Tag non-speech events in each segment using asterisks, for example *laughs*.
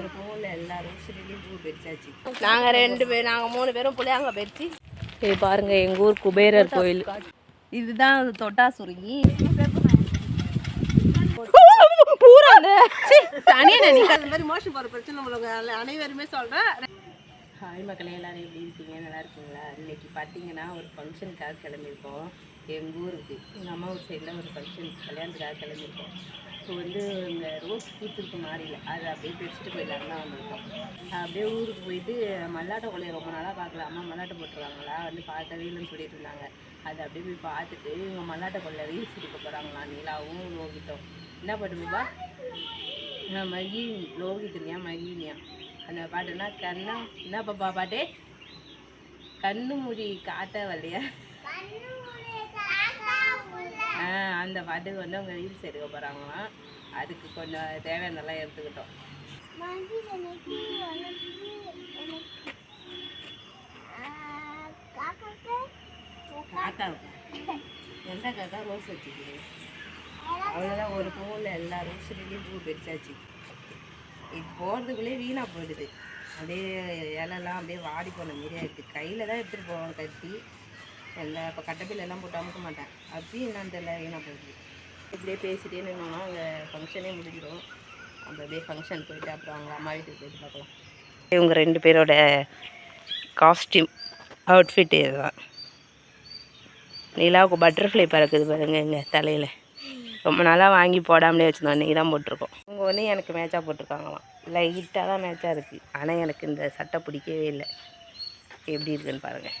ஒரு பூவில் எல்லாரும் ஸ்ரீலையும் பூ பெருசாச்சு. நாங்கள் ரெண்டு பேர் நாங்கள் மூணு பேரும் புளியாங்க பெருச்சி இது பாருங்க எங்கள் ஊர் குபேரர் கோயில். இதுதான் தொட்டா சுருங்கி சனியை நினைக்க அந்த மாதிரி மோஷன் போகிற பிரச்சனை உங்களுக்கு அனைவருமே சொல்கிறேன் ஹாய் மக்களே எல்லாரும் எப்படி இருக்கீங்க? நல்லா இருக்கீங்களா? இன்னைக்கு பார்த்தீங்கன்னா ஒரு ஃபங்க்ஷனுக்காக கிளம்பியிருக்கோம். எங்கள் ஊருக்கு எங்கள் அம்மா ஊர் சைடில் ஒரு ஃபங்க்ஷன் கல்யாணத்துக்காக கிளம்பியிருக்கோம். இப்போ வந்து இந்த ரோஸ் பூத்திருக்கு மாறியில் அதை அப்படியே பிரிச்சுட்டு போயிடலான்னு தான் வந்திருக்கோம். அப்படியே ஊருக்கு போயிட்டு மல்லாட்டை கொலையை ரொம்ப நாளாக பார்க்கல. அம்மா மல்லாட்டை போட்டுருவாங்களா வந்து பார்க்கவே இல்லைன்னு சொல்லிட்டு இருந்தாங்க. அதை அப்படியே போய் பார்த்துட்டு இவங்க மல்லாட்டை கொள்ளை ரீல்ஸ் எடுக்க போகிறாங்களா நீலாவும் லோகித்தம் என்ன பண்ணுவா மகி லோகிதனியா மகினியா அந்த பாட்டுனா கண்ணா என்ன பாப்பா பாட்டே? கண்ணு முடி காட்ட வரலையா அந்த பாட்டுக்கு வந்து அவங்க ரீல்ஸ் எடுக்க போகிறாங்களாம் அதுக்கு கொஞ்சம் தேவையானதெல்லாம் எடுத்துக்கிட்டோம். காக்காவுக்கு? எந்த காக்கா? ரோஸ் வச்சுக்கிது. அவ்வளோதான் ஒரு பூவில் எல்லா ரோஸ்லேயும் பூ பெருசாச்சு. இது போகிறதுக்குள்ளே வீணாக போயிடுது. அப்படியே இலெல்லாம் அப்படியே வாடி போன மாரி ஆயிடுது கையில் தான் எடுத்துகிட்டு போவோம் கட்டி. எல்லாம் இப்போ கட்டப்பில் எல்லாம் போட்டு அமுக்க மாட்டேன் அப்படி நான் தெரியல வீணாக போயிடுது இப்படியே பேசிட்டே நின்னோம்னா அங்கே ஃபங்க்ஷனே முடிஞ்சிடும். அப்போ அப்படியே ஃபங்க்ஷன் போயிட்டு அப்புறம் அவங்க அம்மா வீட்டுக்கு போயிட்டு பார்க்கலாம். இவங்க ரெண்டு பேரோட காஸ்டியூம் அவுட்ஃபிட் இதுதான். நிலாவுக்கு பட்டர்ஃப்ளை பறக்குது பாருங்க எங்கள் தலையில். ரொம்ப நாளாக வாங்கி போடாமலே வச்சுருந்தோம். இன்றைக்கி தான் போட்டிருக்கோம். உங்கள் ஒன்று எனக்கு மேட்சாக போட்டிருக்காங்களாம். லைட்டாக தான் மேட்சாக இருக்குது ஆனால் எனக்கு இந்த சட்டை பிடிக்கவே இல்லை. எப்படி இருக்குன்னு பாருங்கள்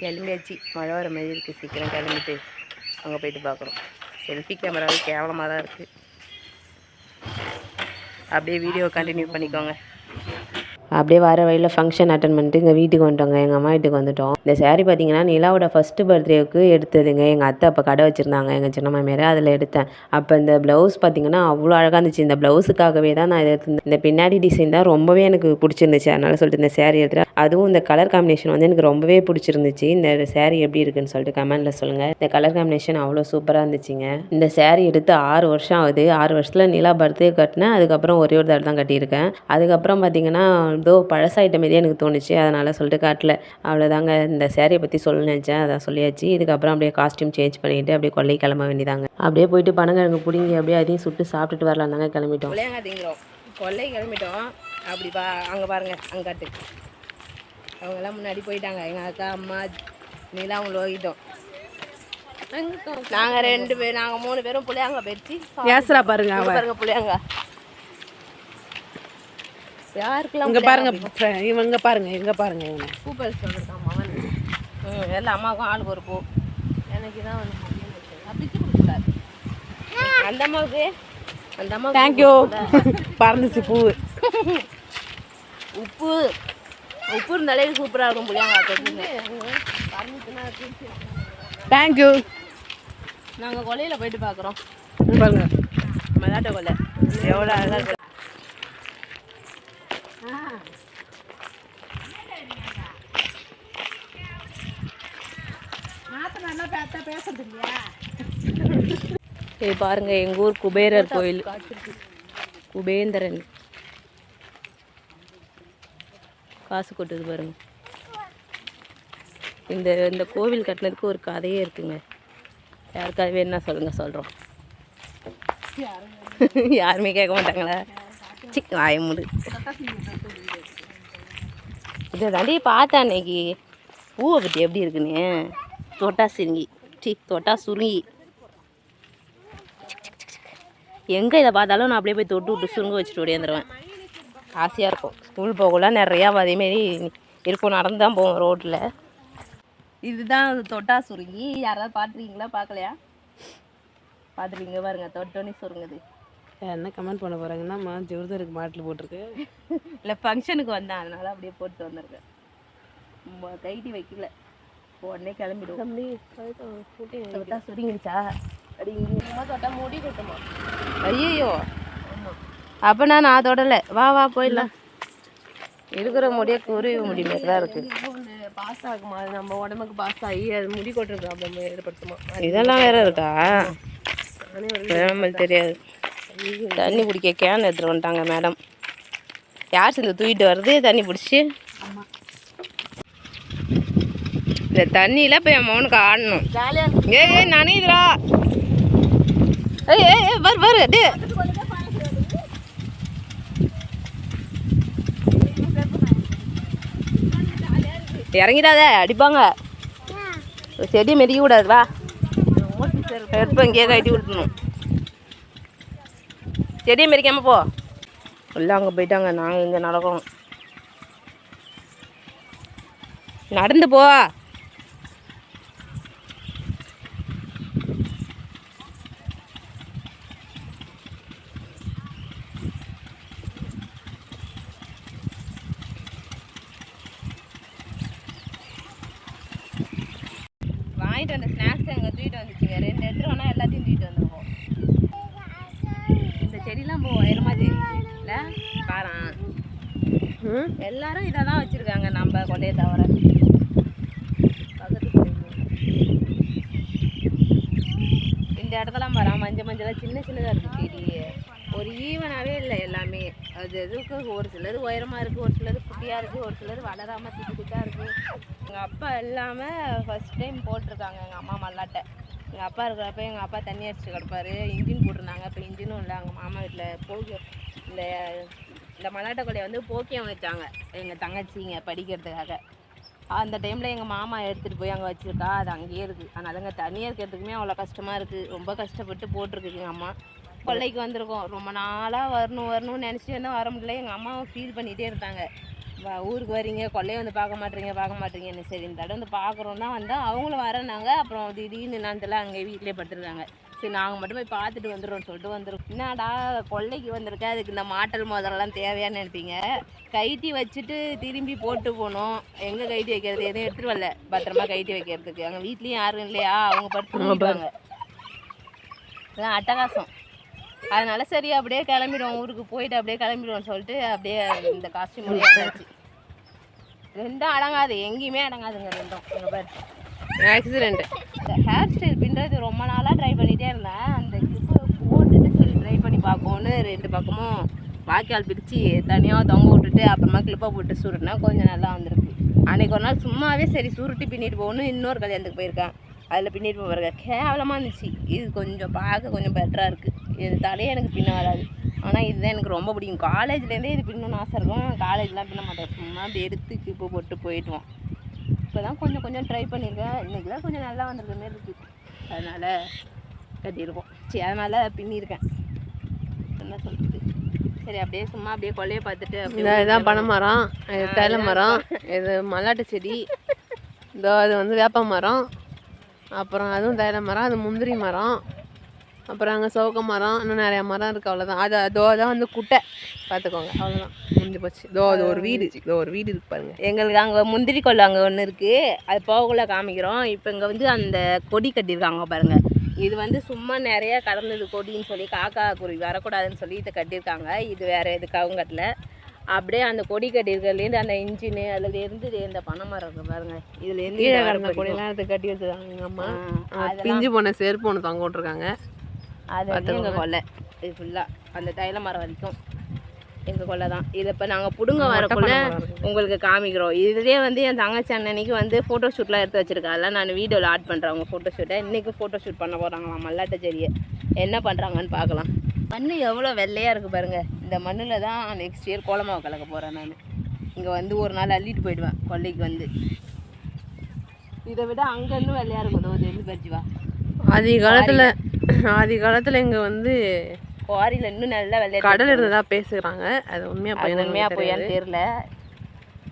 கிளம்பியாச்சு மழை வர மாதிரி இருக்குது சீக்கிரம் கிளம்பிட்டு அங்கே போயிட்டு பார்க்குறோம் செல்ஃபி கேமராவே கேவலமாக தான் இருக்குது அப்படியே வீடியோ கண்டினியூ பண்ணிக்கோங்க. அப்படியே வர வழியில் ஃபங்க்ஷன் அட்டன் பண்ணிட்டு எங்கள் வீட்டுக்கு வந்துட்டோங்க. எங்கள் அம்மா வீட்டுக்கு வந்துட்டோம். இந்த சேரீ பார்த்தீங்கன்னா நிலாவோட ஃபஸ்ட்டு பர்த்டேவுக்கு எடுத்ததுங்க. எங்கள் அத்தை அப்போ கடை வச்சுருந்தாங்க. எங்கள் சின்ன மாமியார் அதில் எடுத்தேன். அப்போ இந்த ப்ளவுஸ் பார்த்தீங்கன்னா அவ்வளோ அழகாக இருந்துச்சு. இந்த ப்ளவுஸுக்காகவே தான் நான் இதை இந்த பின்னாடி டிசைன் தான் ரொம்பவே எனக்கு பிடிச்சிருந்துச்சு. அதனால் சொல்லிட்டு இந்த சேரீ எடுத்துகிறேன் அதுவும் இந்த கலர் காம்பினேஷன் வந்து எனக்கு ரொம்பவே பிடிச்சிருந்துச்சு. இந்த சேரீ எப்படி இருக்குன்னு சொல்லிட்டு கமெண்ட்டில் சொல்லுங்கள் இந்த கலர் காம்பினேஷன் அவ்வளோ சூப்பராக இருந்துச்சுங்க. இந்த சேரீ எடுத்து ஆறு வருஷம் ஆகுது. ஆறு வருஷத்தில் நிலா பர்த்டே கட்டினேன். அதுக்கப்புறம் ஒரே ஒரு தடவை தான் கட்டியிருக்கேன். அதுக்கப்புறம் பார்த்தீங்கன்னா ஏதோ பழசாயிட்ட மாரியே எனக்கு தோணுச்சு. அதனால் சொல்லிட்டு காட்டல. அவ்வளோதாங்க இந்த சேரீயை பற்றி சொல்ல நினச்சேன். அதான் சொல்லியாச்சு. இதுக்கப்புறம் அப்படியே காஸ்டியூம் சேஞ்ச் பண்ணிட்டு அப்படியே கொல்லை கிளம்ப வேண்டியதாங்க. அப்படியே போயிட்டு பனங்கிழங்கு பிடிங்கி அப்படியே அதையும் சுட்டு சாப்பிட்டுட்டு வரலாம் தாங்க. கிளம்பிட்டோம். புளியாங்க திங்கிறோம் கொல்லை கிளம்பிட்டோம். அப்படி பா அங்கே பாருங்க. அங்காட்டு அவங்கெல்லாம் முன்னாடி போயிட்டாங்க. எங்கள் அக்கா அம்மா நீலாம் லோகிட்டோம் நாங்கள் ரெண்டு பேர் நாங்கள் மூணு பேரும் புளியாங்க பெருச்சி ஏசுறா பாருங்க பாருங்க புளியாங்க. யாருக்கெல்லாம் இங்க பாருங்க இவங்க பாருங்க இங்க பாருங்க இவங்க. பூப்பல் சொல்லிருக்கான் மகன் ம் எல்லா அம்மாவுக்கும் ஆளுக்கு ஒரு பூ. எனக்கு தான் வந்து கொடுக்கக்கூடாது. அந்த அம்மாவுக்கு? அந்த அம்மா தேங்க்யூ பறந்துச்சு பூ. உப்பு. உப்பு இருந்தாலே சூப்பராக இருக்கும் புளியாங்க தேங்க்யூ நாங்கள் கொல்லையில் போயிட்டு பார்க்குறோம் பாருங்க. மலாட்டை கொல்லை. எவ்வளோ அழகாக இது பாருங்க எங்கள் ஊர் குபேரர் கோயில். குபேந்திரன். காசு கொட்டுது பாருங்க. இந்த இந்த கோவில் கட்டினதுக்கு ஒரு கதையே இருக்குங்க. யாருக்காவது வேணும்னா சொல்லுங்க சொல்கிறோம் யாருமே கேட்க மாட்டாங்களா? சிக் வாய முடி. இதை தாண்டி பார்த்தேன் அன்னைக்கு. பூவை பற்றி எப்படி இருக்குன்னு? தொட்டா சுருங்கி சி தொட்டா சுருங்கி. எங்கே இதை பார்த்தாலும் நான் அப்படியே போய் தொட்டு விட்டு சுருங்க வச்சுட்டு ஓடியாந்துருவேன். ஆசையாக இருக்கும். ஸ்கூல் போகக்குள்ள நிறையா அதேமாரி இருக்கும். நடந்து தான் போவோம் ரோட்டில் இதுதான் தொட்டா சுருங்கி. யாராவது பார்த்துருக்கீங்களா? பார்க்கலையா? பார்த்துருக்கீங்க பாருங்க. தொட்டோன்னே சுருங்குது. என்ன கமெண்ட் பண்ண போறாங்கன்னா அம்மா ஜோர்தருக்கு மாட்டில் போட்டிருக்கு. *laughs* இல்லை ஃபங்க்ஷனுக்கு வந்தேன். அதனால அப்படியே போட்டு வந்திருக்கேன். கைட்டி வைக்கல. உடனே கிளம்பிடுவோம். தொட்டா சுருங்கிடுச்சா? தொட்டா முடி கொட்டுமா? ஐயோ அப்போ நான் நான் தொடலை. வா வா போயிடலாம். இருக்கிற முடிய குருவி முடி மாதிரி தான் இருக்கு பாஸ் ஆகுமா? அது நம்ம உடம்புக்கு பாஸ் ஆகி அது முடி கொட்டுற ப்ராப்ளம் ஏற்படுத்துமா? இதெல்லாம் வேற இருக்கா? நம்மளுக்கு தெரியாது. தண்ணி குடிக்க கேன் எடுத்துட்டு வந்துட்டாங்க மேடம் யார் சேர்ந்து தூக்கிட்டு வருது தண்ணி பிடிச்சி. இந்த தண்ணியில் இப்போ என் மகனுக்கு ஆடணும். ஏ ஏ நனையுதுடா. ஏய் ஏய் வரு வரு டே இறங்கிடாத அடிப்பாங்க. செடி மெரிக்க கூடாது வா. செருப்பு இங்கேயே கட்டி விட்டுணும் செடியை மெரிக்காமல் போ. எல்லாம் அங்கே போயிட்டாங்க நாங்கள் இங்கே நடக்கிறோம் நடந்து போ வாங்கிட்டு வந்த ஸ்நாக்ஸ் அங்கே தூக்கிட்டு வந்துச்சுங்க ரெண்டு எடுத்துட்டு வேணா எல்லாத்தையும் தூக்கிட்டு வந்துருவோம் இந்த செடிலாம் போ உயரமா தெரியுதுல்ல பாரேன் எல்லாரும் இதை தான் வச்சுருக்காங்க நம்ம கொண்டையை தவிர. இந்த இடத்துலாம் பாரு மஞ்சள் மஞ்சளாக சின்ன சின்னதாக இருக்குது செடி. ஒரு ஈவனாகவே இல்லை எல்லாமே. அது எதுக்கு? ஒரு சிலது உயரமாக இருக்குது ஒரு சிலது குட்டியாக இருக்குது ஒரு சிலது வளராமல் திட்டு திட்டாக இருக்குது எங்கள் அப்பா இல்லாமல் ஃபஸ்ட் டைம் போட்டிருக்காங்க எங்கள் அம்மா மல்லாட்டை. எங்கள் அப்பா இருக்கிறப்ப எங்கள் அப்பா தண்ணி அடிச்சு கிடப்பாரு. இன்ஜின் போட்டிருந்தாங்க. இப்போ இன்ஜினும் இல்லை. எங்கள் மாமா வீட்டில் போகி இந்த இந்த மல்லாட்டை கொலையை வந்து போக்கியம் வச்சாங்க. எங்கள் தங்கச்சிங்க படிக்கிறதுக்காக. அந்த டைமில் எங்கள் மாமா எடுத்துகிட்டு போய் அங்கே வச்சுருக்கா. அது அங்கேயே இருக்குது அதனால் அங்கே தனியாக இருக்கிறதுக்குமே அவ்வளோ கஷ்டமாக இருக்குது ரொம்ப கஷ்டப்பட்டு போட்டிருக்கு எங்கள் அம்மா. கொல்லைக்கு வந்திருக்கோம். ரொம்ப நாளாக வரணும் வரணும்னு நினச்சிட்டு இருந்தால் வர முடியல. எங்கள் அம்மாவும் ஃபீல் பண்ணிகிட்டே இருந்தாங்க ஊருக்கு வரீங்க கொல்லையை வந்து பார்க்க மாட்டீங்க பார்க்க மாட்டீங்கன்னு சரி இந்த தடவை வந்து பார்க்குறோன்னா வந்தால் அவங்களும் வரனாங்க அப்புறம் திடீர்னு என்னன்னு அங்கே வீட்டிலே படுத்துருக்காங்க சரி நாங்கள் மட்டும் போய் பார்த்துட்டு வந்துடுறோம்னு சொல்லிட்டு வந்துடும் என்னடா கொல்லைக்கு வந்திருக்க அதுக்கு இந்த மாட்டல் மோதிரம்லாம் தேவையான்னு நினைப்பீங்க? கைட்டி வச்சுட்டு திரும்பி போட்டு போகணும். எங்கே கைட்டி வைக்கிறது? எதுவும் எடுத்துகிட்டு வரல. பத்திரமா கைட்டி வைக்கிறதுக்கு. அங்கே வீட்லேயும் யாரும் இல்லையா? அவங்க படுத்துருப்பாங்க இதான் அட்டகாசம். அதனால சரி அப்படியே கிளம்பிடுவோம். ஊருக்கு போயிட்டு அப்படியே கிளம்பிடுவோம்னு சொல்லிட்டு அப்படியே இந்த காஸ்டியூம் வந்தாச்சு. ரெண்டும் அடங்காது எங்கேயுமே அடங்காதுங்க ரெண்டும். இங்க பாரு. இந்த ஹேர் ஸ்டைல் பின்னுறது ரொம்ப நாளாக ட்ரை பண்ணிகிட்டே இருந்தேன். அந்த கிளிப்பு போட்டுட்டு சரி ட்ரை பண்ணி பார்ப்போம்னு ரெண்டு பக்கமும் வாய்க்கால் பிரித்து தனியாக தொங்க விட்டுட்டு அப்புறமா கிளிப்பை போட்டு சுருட்டினா கொஞ்சம் நல்லா வந்திருக்கு. அன்னைக்கு ஒரு நாள் சும்மாவே சரி சுருட்டி பின்னிட்டு போகணும் இன்னொரு கல்யாணத்துக்கு போயிருக்கேன். அதில் பின்னிட்டு போவாருங்க கேவலமாக இருந்துச்சு. இது கொஞ்சம் பார்க்க கொஞ்சம் பெட்டராக இருக்குது இது தலையே எனக்கு பின்ன வராது ஆனால் இதுதான் எனக்கு ரொம்ப பிடிக்கும். காலேஜ்லேருந்தே இது பின்னணும்னு ஆசை இருக்கும். காலேஜ்லாம் பின்ன மாட்டேன். சும்மா எடுத்து கிளிப்பு போட்டு போயிடுவோம். இப்போ தான் கொஞ்சம் கொஞ்சம் ட்ரை பண்ணியிருக்கேன். இன்றைக்கி தான் கொஞ்சம் நல்லா வந்திருக்க மாரி இருக்குது அதனால் கட்டியிருக்கோம். சரி அதனால் பின்னியிருக்கேன். என்ன சொல்கிறது சரி அப்படியே சும்மா அப்படியே கொள்ளைய பார்த்துட்டு இதுதான் பனை மரம். தைல மரம். இது மல்லாட்டு செடி. இதோ அது வந்து வேப்ப மரம் அப்புறம் அதுவும் தைல மரம். அது முந்திரி மரம். அப்புறம் அங்கே சவுக்க மரம் இன்னும் நிறையா மரம் இருக்குது அவ்வளோதான் அது அதோ தான் வந்து குட்டை. பார்த்துக்கோங்க அவ்வளோதான் முடிஞ்சு போச்சு. இதோ அது ஒரு வீடு. இதோ ஒரு வீடு இருக்கு பாருங்க. எங்களுக்கு அங்கே முந்திரி கொள்ளை அங்கே ஒன்று இருக்குது அது போகக்குள்ள காமிக்கிறோம். இப்போ இங்கே வந்து அந்த கொடி கட்டியிருக்காங்க பாருங்க. இது வந்து சும்மா நிறைய கடந்தது கொடின்னு சொல்லி காக்கா குருவி வரக்கூடாதுன்னு சொல்லி இதை கட்டியிருக்காங்க. இது வேற இது கவுங்கட்டில் அப்படியே அந்த கொடி கட்டியிருக்கிறதுலேருந்து அந்த இன்ஜினு அதுலேருந்து இந்த பனை மரம் இருக்கு பாருங்க. இதுலேருந்து கீழே கிடந்த. கொடியெல்லாம் எடுத்து கட்டி வச்சுருக்காங்க எங்கள் அம்மா. பிஞ்சு போன செருப்பு ஒன்று தொங்க விட்ருக்காங்க அது வந்து எங்கள் கொல்லை. இது ஃபுல்லாக அந்த தைல மரம் வரைக்கும். எங்கள் கொல்லை தான். இதை இப்போ நாங்கள் பிடுங்க வரக்குள்ள. உங்களுக்கு காமிக்கிறோம். இதுலேயே வந்து என் தங்கச்சி அண்ணனைக்கு வந்து ஃபோட்டோ ஷூட்லாம் எடுத்து வச்சிருக்கா அதெல்லாம் நான் வீடியோவில் ஆட் பண்ணுறேன் அவங்க ஃபோட்டோ ஷூட்டை இன்றைக்கி ஃபோட்டோ ஷூட் பண்ண போகிறாங்களாம் மல்லாட்ட செடியை. என்ன பண்ணுறாங்கன்னு பார்க்கலாம். மண் எவ்வளோ வெள்ளையாக இருக்குது பாருங்க. இந்த மண்ணில் தான் நெக்ஸ்ட் இயர் கோலமாவை கலக்க போகிறேன் நான். இங்கே வந்து ஒரு நாள் அள்ளிட்டு போயிடுவேன் கொல்லைக்கு வந்து. இதை விட அங்கே இன்னும் வெள்ளையாக இருக்கும். தோ தெரிஞ்சு பறிச்சு வா. ஆதி காலத்தில் இங்கே வந்து குவாரியில் இன்னும் நல்லா வெள்ளையாக கடல் இருந்ததா பேசுகிறாங்க அது உண்மையாக பையன் உண்மையாக போயான்னு தெரில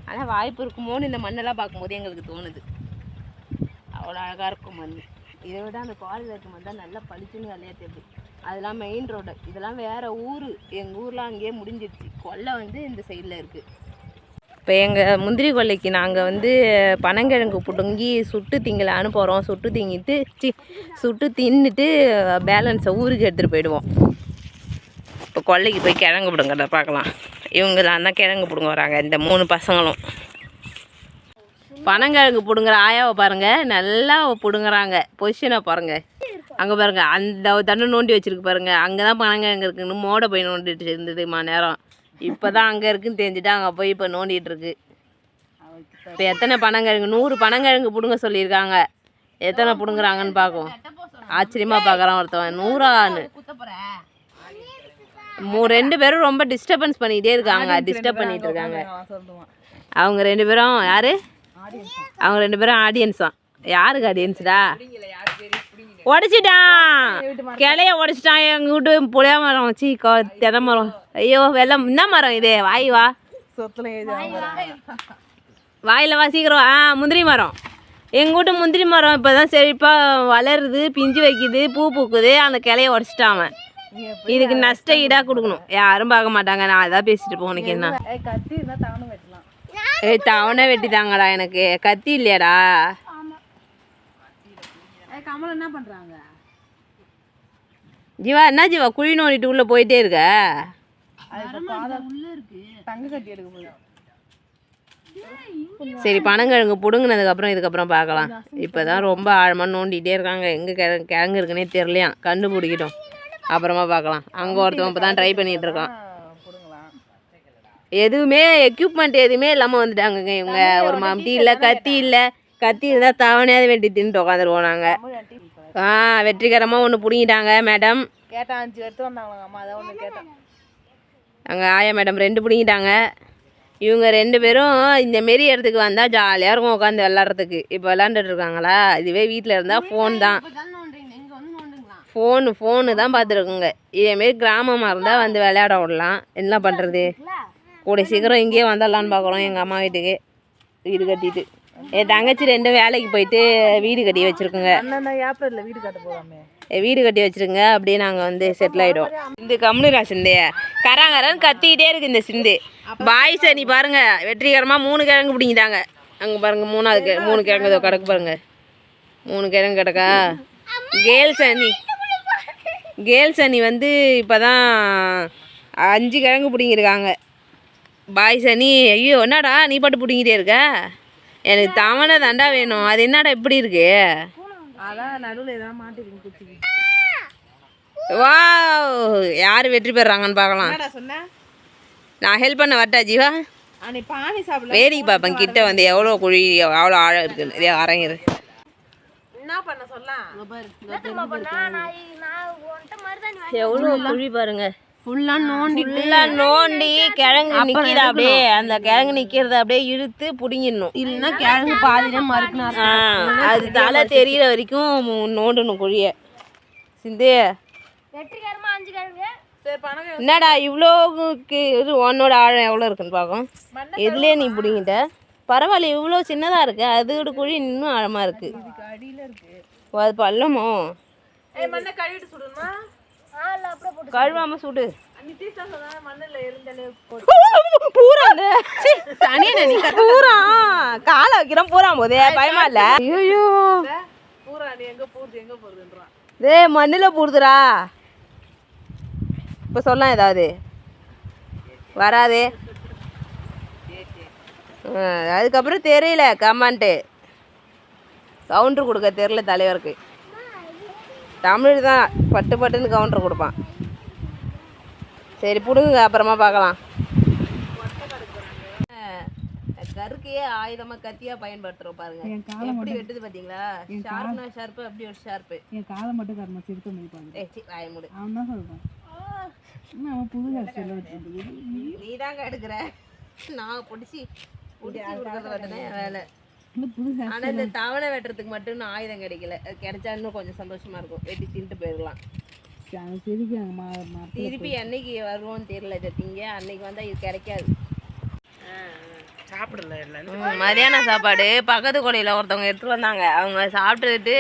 ஆனால் வாய்ப்பு இருக்குமோன்னு இந்த மண்ணெல்லாம் பார்க்கும்போது எங்களுக்கு தோணுது. அவ்வளோ அழகாக இருக்கும் மண். இதை விட அந்த குவாரியில் இருக்க மண் தான் நல்லா பளிச்சுன்னு வெள்ளையாக தெரியுது அதெல்லாம் மெயின் ரோடு இதெல்லாம் வேறு ஊர். எங்கள் ஊர்லாம் அங்கேயே முடிஞ்சிருச்சு. கொல்லை வந்து இந்த சைடில் இருக்குது இப்போ எங்கள் முந்திரி கொல்லைக்கு நாங்கள் வந்து பனங்கிழங்கு பிடுங்கி சுட்டு திங்கலான்னு போகிறோம் சுட்டு திங்கிட்டு சி சுட்டு தின்னுட்டு பேலன்ஸை ஊருக்கு எடுத்துகிட்டு போயிடுவோம். இப்போ கொல்லைக்கு போய் கிழங்கு பிடுங்கிறத பார்க்கலாம். இவங்களாம் தான் கிழங்கு பிடுங்க வராங்க இந்த மூணு பசங்களும். பனங்கிழங்கு பிடுங்குற ஆயாவை பாருங்க நல்லா பிடுங்குறாங்க. பொசிஷனை பாருங்கள் அங்கே பாருங்கள் அந்த தண்ணி நோண்டி வச்சுருக்கு பாருங்க. அங்கே தான் பனங்கிழங்கு இருக்குன்னு மோட போய் நோண்டிட்டு இருந்ததுமா நேரம். இப்போ தான் அங்கே இருக்குன்னு தெரிஞ்சுட்டு அங்கே போய் இப்போ நோண்டிட்டு இருக்கு. இப்போ எத்தனை பனங்கிழங்கு? நூறு பனங்கிழங்கு பிடுங்க சொல்லியிருக்காங்க. எத்தனை பிடுங்குறாங்கன்னு பார்க்கும் ஆச்சரியமா பார்க்குறான் ஒருத்தவன். நூறான்னு. மூ ரெண்டு பேரும் ரொம்ப டிஸ்டர்பன்ஸ் பண்ணிக்கிட்டே இருக்காங்க. டிஸ்டர்ப் பண்ணிட்டு இருக்காங்க. அவங்க ரெண்டு பேரும் யாரு? அவங்க ரெண்டு பேரும் ஆடியன்ஸ்? தான் யாருக்கு ஆடியன்ஸ்டா உடச்சிட்டான் கிளைய உடச்சிட்டான் எங்க வீட்டு புளிய மரம். வச்சு தென்னை மரம். ஐயோ வெள்ளம் என்ன மரம் இது? வாய் வா. வாயில் வா சீக்கிரம் ஆ முந்திரி மரம். எங்கள் வீட்டு முந்திரி மரம் இப்போ தான் செழிப்பாக வளருது பிஞ்சு வைக்குது பூ பூக்குது. அந்த கிளைய உடச்சிட்டான் அவன். இதுக்கு நஷ்ட ஈடாக கொடுக்கணும். யாரும் பார்க்க மாட்டாங்க. நான் அதான் பேசிட்டு போக உனக்கு என்ன? கத்தி ஏய் தவணை வெட்டிதாங்கடா எனக்கு. கத்தி இல்லையாடா? கமல் என்ன பண்றாங்க? ஜீவா என்ன ஜீவா குழி நோண்டிட்டு உள்ளே போயிட்டே இருக்க? உள்ள இருக்கு. தங்க கட்டி எடுக்க போய் சரி பனங்கிழங்கு பிடுங்கினதுக்கப்புறம் இதுக்கப்புறம் பார்க்கலாம். இப்போ தான் ரொம்ப ஆழமாக நோண்டிகிட்டே இருக்காங்க. எங்கே கிழங்கு கிழங்கு இருக்குன்னே தெரியலையாம் கண்டுபிடிக்கிட்டோம். அப்புறமா பார்க்கலாம். அங்கே ஒருத்தவன் இப்போ தான் ட்ரை பண்ணிகிட்டு இருக்கான். எதுவுமே எக்யூப்மெண்ட் எதுவுமே இல்லாமல் வந்துட்டாங்கங்க இவங்க. ஒரு மம்டி இல்லை கத்தி இல்லை. கத்தி இருந்தால் தவணையாவது வெட்டி தின்ட்டு உட்காந்துருவோம் நாங்கள் ஆ வெற்றிகரமாக ஒன்று பிடுங்கிட்டாங்க மேடம் கேட்டேன் அஞ்சு எடுத்து வந்தாங்களாங்க அம்மா அதான் ஒன்று கேட்டேன் அங்கே ஆயா மேடம் ரெண்டு பிடிங்கிட்டாங்க. இவங்க ரெண்டு பேரும் இந்த மாரி இடத்துக்கு வந்தால் ஜாலியாக இருக்கும் உட்காந்து விளாட்றதுக்கு இப்போ விளாண்டுட்டு இருக்காங்களா? இதுவே வீட்டில் இருந்தால் ஃபோன் தான். ஃபோனு ஃபோனு தான் பார்த்துருக்குங்க இதேமாரி கிராமமாக இருந்தால் வந்து விளையாட விடலாம். என்ன பண்ணுறது கூடிய சீக்கிரம் இங்கேயே வந்துடலான்னு பார்க்குறோம் எங்கள் அம்மா வீட்டுக்கு. வீடு கட்டிட்டு. என் தங்கச்சி ரெண்டு வேலைக்கு போயிட்டு வீடு கட்டி வச்சுருக்குங்க. ஏப்ரல்ல வீடு கட்ட போகாமே வீடு கட்டி வச்சிருங்க அப்படியே நாங்கள் வந்து செட்டில் ஆகிடும் இந்த கம்முனுரா சிந்தைய கராங்கரன்னு கத்திக்கிட்டே இருக்கு இந்த சிந்து. பாய்ஸ் நீ பாருங்க வெற்றிகரமாக மூணு கிழங்கு பிடிங்கிட்டாங்க. அங்கே பாருங்க மூணாவது மூணு கிழங்கு கிடக்கு பாருங்க. மூணு கிழங்கு கிடக்கா? கேர்ள்ஸ் அணி கேர்ள்ஸ் அணி வந்து இப்போ தான் அஞ்சு கிழங்கு பிடிங்கிருக்காங்க பாய்ஸ் அணி ஐயோ என்னடா நீ பாட்டு பிடிங்கிட்டே இருக்க? எனக்கு தவணை தாண்டா வேணும். அது என்னடா இப்படி இருக்கு? வாவ். யார் வெற்றி பெறாங்கன்னு பார்க்கலாம். என்னடா சொன்ன? நான் ஹெல்ப் பண்ண வரட்டா ஜீவா? வேடிக்கை பார்ப்பேன். கிட்ட வந்து எவ்வளோ குழி எவ்வளோ ஆழம் இருக்குன்னு இதே அரங்கிரு என்ன பண்ண சொல்லலாம் எவ்வளோ குழி பாருங்க. ஃபுல்லா நோண்டி ஃபுல்லாக நோண்டி கிழங்கு நிற்கிது அப்படியே அந்த கிழங்கு நிற்கிறத அப்படியே இழுத்து பிடுங்கிடணும். இல்லைன்னா கிழங்கு பாதியிலே மறுக்கணும் அது தலை தெரியிற வரைக்கும் நோண்டணும் குழிய. சிந்தே. என்னடா இவ்வளோ கு- இது உன்னோட ஆழம் எவ்வளோ இருக்குன்னு பார்க்கும் எதுலேயே நீ பிடிங்கிட்ட? பரவாயில்ல இவ்வளோ சின்னதாக இருக்கு. அதோட குழி இன்னும் ஆழமாக இருக்கு. இதுக்கு அடியில இருக்கு. ஓ, அது பள்ளமோ? கழுவாம சுடு. பூரா பூரா. காலை வைக்கிறோம் பூரா போதே பயமா இல்ல? ஐயோ பூரா நீ எங்க போறது எங்க போறதுன்றான் டேய் மண்ணில் பூடுதுடா இப்போ சொல்லலாம் ஏதாவது. வராதே. அதுக்கப்புறம் தெரியல கமெண்ட்டு. கவுண்டர் கொடுக்க தெரியல தலைவருக்கு. தமிழ் தான் பட்டு பட்டுன்னு கவுண்டர் கொடுப்பான். சரி பிடுங்க அப்புறமா பார்க்கலாம். கருக்கையே ஆயுதமா கத்தியா பயன்படுத்துறோம் பாருங்க. எப்படி வெட்டுது பாத்தீங்களா? ஷார்ப்னா ஷார்ப்பு அப்படி ஒரு ஷார்ப்பு என் காலை மட்டும் கர்ம சிறுத்த முடிப்பாங்க ஏ சி வாய மூடு. அவன் தான் சொல்றான். அவன் புது ஹேர் ஸ்டைல வச்சிருக்கு நீ தாங்க எடுக்கிற. நான் பிடிச்சி தான் என் வேலை. ஆனா இந்த தவணை வெட்டுறதுக்கு மட்டும் இன்னும் ஆயுதம் கிடைக்கல. அது கிடைச்சா இன்னும் கொஞ்சம் சந்தோஷமா இருக்கும். வெட்டி தின்ட்டு போயிடலாம். திருப்பி என்னைக்கு வருவோம்னு தெரியல இதை திங்க. அன்னைக்கு வந்தா இது கிடைக்காது. மதியான சாப்பாடு. பக்கத்து கொடையில் ஒருத்தவங்க எடுத்துட்டு வந்தாங்க. அவங்க சாப்பிட்டுட்டு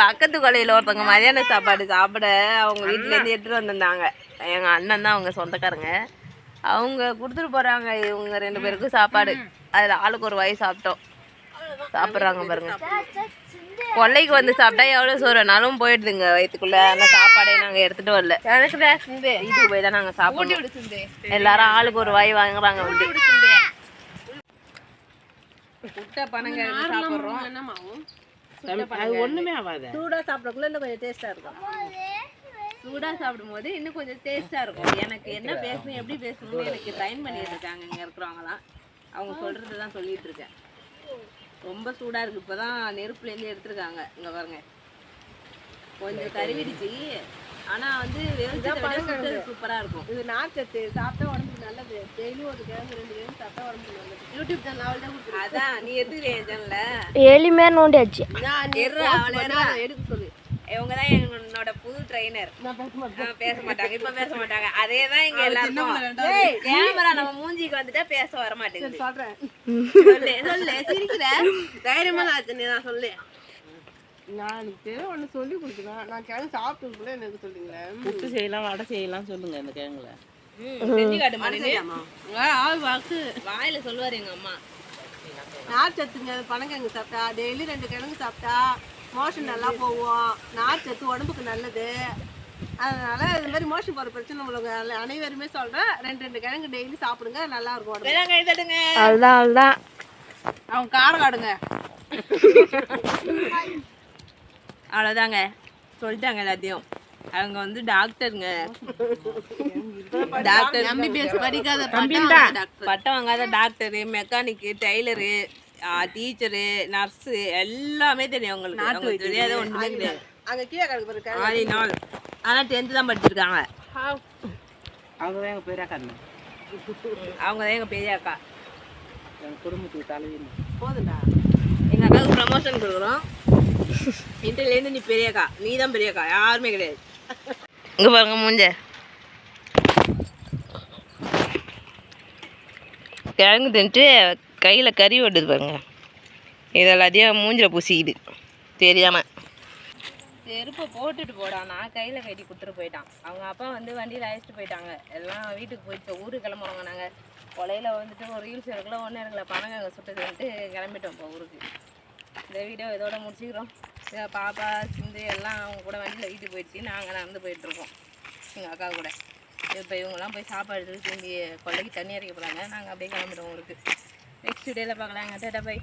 பக்கத்து கொலையில் ஒருத்தவங்க மதியான சாப்பாடு சாப்பிட அவங்க வீட்டிலேருந்து எடுத்துகிட்டு வந்திருந்தாங்க. எங்கள் அண்ணன் தான் அவங்க சொந்தக்காரங்க. அவங்க கொடுத்துட்டு போகிறாங்க இவங்க ரெண்டு பேருக்கும் சாப்பாடு. அதில் ஆளுக்கு ஒரு வாய் சாப்பிட்டோம். சாப்பிட்றாங்க பாருங்க. கொல்லைக்கு வந்து சாப்பிட்டா எவ்வளோ சோறுனாலும் போயிடுதுங்க வயிற்றுக்குள்ளே ஆனால் சாப்பாடே நாங்கள் எடுத்துகிட்டு வரல. வீட்டுக்கு போய் தான் நாங்கள் சாப்பிடணும். எல்லாரும் ஆளுக்கு ஒரு வாய் வாங்குறாங்க வந்து முட்டை பனங்கிழங்கு சாப்பிட்றோம். அது ஒண்ணுமே ஆகாது சூடாக சாப்பிடக்குள்ள இன்னும் கொஞ்சம் டேஸ்ட்டாக இருக்கும். சூடாக சாப்பிடும்போது இன்னும் கொஞ்சம் டேஸ்ட்டாக இருக்கும். எனக்கு என்ன பேசணும் எப்படி பேசணும்னு எனக்கு ட்ரைன் பண்ணிட்டு இருக்காங்க இங்கே இருக்கிறவங்களாம் அவங்க சொல்கிறது தான் சொல்லிட்டு இருக்கேன். ரொம்ப சூடாக இருக்குது இப்போ தான் நெருப்புலேருந்து எடுத்திருக்காங்க. இங்கே பாருங்க. கொஞ்சம் கருவிடுச்சு ஆனால் வந்து வெறும் சூப்பராக இருக்கும். இது நார்ச்சத்து சாப்பிட்டா உடம்புக்கு நல்லது. டெய்லி ஒரு கிழங்கு ரெண்டு கிழங்கு சாப்பிட்டா உடம்புக்கு நல்லது. யூடியூப் சேனல் அவள் தான் அதான் நீ எடுத்துக்கிறேன் என் சேனல்ல எலிமே நோண்டியாச்சு. நான் எடுக்க சொல்லு. இவங்க தான் என்னோட புது ட்ரைனர் நான் பேச மாட்டாங்க. இப்ப பேச மாட்டாங்க. அதே தான் இங்க எல்லாருக்கும். கேமரா நம்ம மூஞ்சிக்கு வந்துட்டா பேச வர மாட்டேங்குது. சொல்றேன். சொல்லு சொல்லு சிரிக்கிற. தைரியமா நான் நான் சொல்லு. நான் ஒன்று சொல்லி கொடுக்குறேன் நான் கிழங்கு சாப்பிட்டு எனக்கு சொல்லுங்களே புட்டு செய்யலாம் வடை செய்யலாம் சொல்லுங்க இந்த கிழங்குல செஞ்சு காட்டு வாக்கு. வாயில சொல்லுவாரு எங்க அம்மா. நார்ச்சத்துங்க பனங்கிழங்கு சாப்பிட்டா? டெய்லி ரெண்டு கிழங்கு சாப்பிட்டா? மோஷன் நல்லா போகும். நார்ச்சத்து உடம்புக்கு நல்லது. அதனால இது மாதிரி மோஷன் போகிற பிரச்சனை உள்ளவங்க அனைவருமே சொல்கிறேன் ரெண்டு ரெண்டு கிழங்கு டெய்லி சாப்பிடுங்க. நல்லா இருக்கும் உடம்பு. வேணா கை தட்டுங்க. அதுதான் அதுதான் அவங்க காரம் காடுங்க. அவ்வளவுதாங்க. சொல்லிட்டாங்க எல்லாத்தையும். அவங்க வந்து டாக்டருங்க டாக்டர் பட்டம் வாங்காத doctor mechanic tailor teacher nurse எல்லாமே தெரியும் அவங்களுக்கு அவங்களுக்கு தெரியாத ஒன்றுமே கிடையாது. அங்கே கீழே கிடக்கு பாருங்க ஆதி நாள். ஆனால் டென்த்து தான் படிச்சிருக்காங்க. அவங்க தான் எங்கள் பேரா கண்ணு அவங்க தான் எங்கள் பெரிய அக்கா. எங்கள் குடும்பத்துக்கு தலைவின்னு போதுண்டா எங்கள் அக்காவுக்கு ப்ரமோஷன் கொடுக்குறோம். இன்டர்லேருந்து நீ பெரிய அக்கா. நீ தான் பெரிய அக்கா. யாருமே கிடையாது. இங்கே பாருங்க மூஞ்ச. கிழங்கு தின்ட்டு கையில் கறி ஓட்டுது பாருங்க. இதெல்லாத்தையும் மூஞ்சில் பூசிக்குது. தெரியாமல் செருப்பை போட்டுட்டு போடா. நான் கையில் கட்டி கொடுத்துட்டு போயிட்டான். அவங்க அப்பா வந்து வண்டியில் அழைச்சிட்டு போயிட்டாங்க. எல்லாம் வீட்டுக்கு போயிட்டு ஊருக்கு கிளம்புறவங்க நாங்கள் கொலையில் வந்துட்டு ஒரு ரீல்ஸ் எடுக்கல ஒன்றும் எடுக்கல. பணங்க வந்துட்டு கிளம்பிட்டோம் இப்போ ஊருக்கு. இந்த வீடியோ இதோட முடிச்சுக்கிறோம். பாப்பா சிந்து எல்லாம் அவங்க கூட வண்டியில் வீட்டுக்கு போயிடுச்சு. நாங்கள் நடந்து போயிட்டுருக்கோம் எங்கள் அக்கா கூட. இப்போ இவங்கெல்லாம் போய் சாப்பாடு எடுத்து திரும்பி கொல்லைக்கு தண்ணி இறக்க போகிறாங்க நாங்கள் அப்படியே கிளம்பிடுவோம் ஊருக்கு. நெக்ஸ்ட் வீடியோவில் பார்க்கலாங்க டேட்டா பை